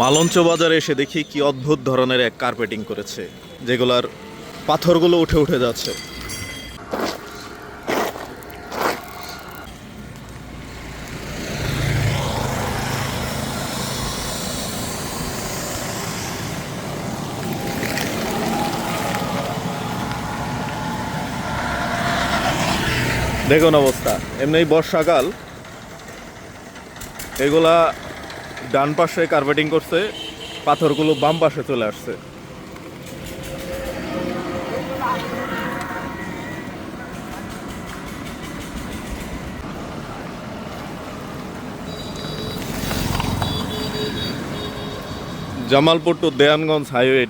মালঞ্চ বাজারে এসে দেখি কি অদ্ভুত ধরনের এক কার্পেটিং করেছে, যেগুলার পাথরগুলো উঠে উঠে যাচ্ছে। দেখুন অবস্থা, এমনি বর্ষাকাল, এগুলা ডান পাশে কার্পেটিং করছে পাথরগুলো বাম পাশে চলে আসছে। জামালপুর টু দেয়ানগঞ্জ হাইওয়ে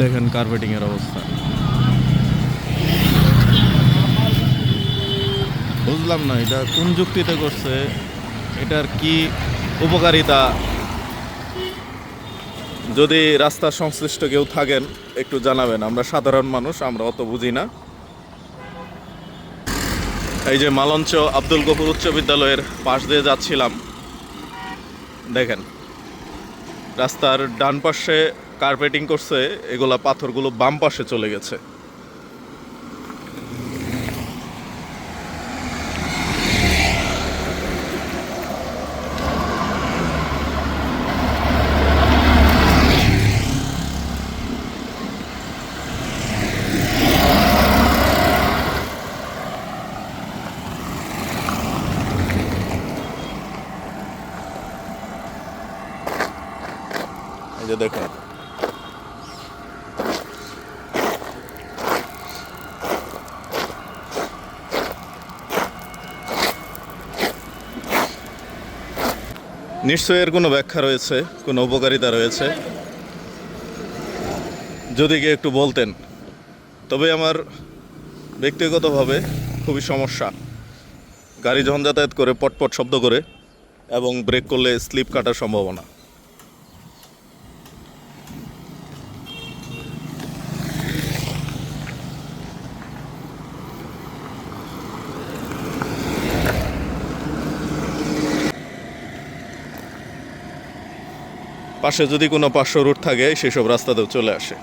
দেখেন কার্পেটিং এর অবস্থা। বুঝলাম না, এটা কোন যুক্তিতে করছে, এটার কি উপকারিতা? যদি রাস্তার সংশ্লিষ্ট কেউ থাকেন, একটু জানাবেন, আমরা সাধারণ মানুষ, আমরা অত বুঝি না। এই যে মালঞ্চ আব্দুল গফুর উচ্চ বিদ্যালয়ের পাশ দিয়ে যাচ্ছিলাম, দেখেন, রাস্তার ডান পাশে কার্পেটিং করছে এগুলা পাথরগুলো বাম পাশে চলে গেছে। যে দেখুন নিশ্চয়ই এর কোনো ব্যাখ্যা রয়েছে, কোনো উপকারিতা রয়েছে। যদি কেউ একটু বলতেন, তবে আমার ব্যক্তিগতভাবে খুবই সমস্যা। গাড়ি যখন যাতায়াত করে, পটপট শব্দ করে এবং ব্রেক করলে স্লিপ কাটার সম্ভাবনা। পাশে যদি কোনো পার্শ্ব রুট থাকে সেসব রাস্তাতেও চলে আসে।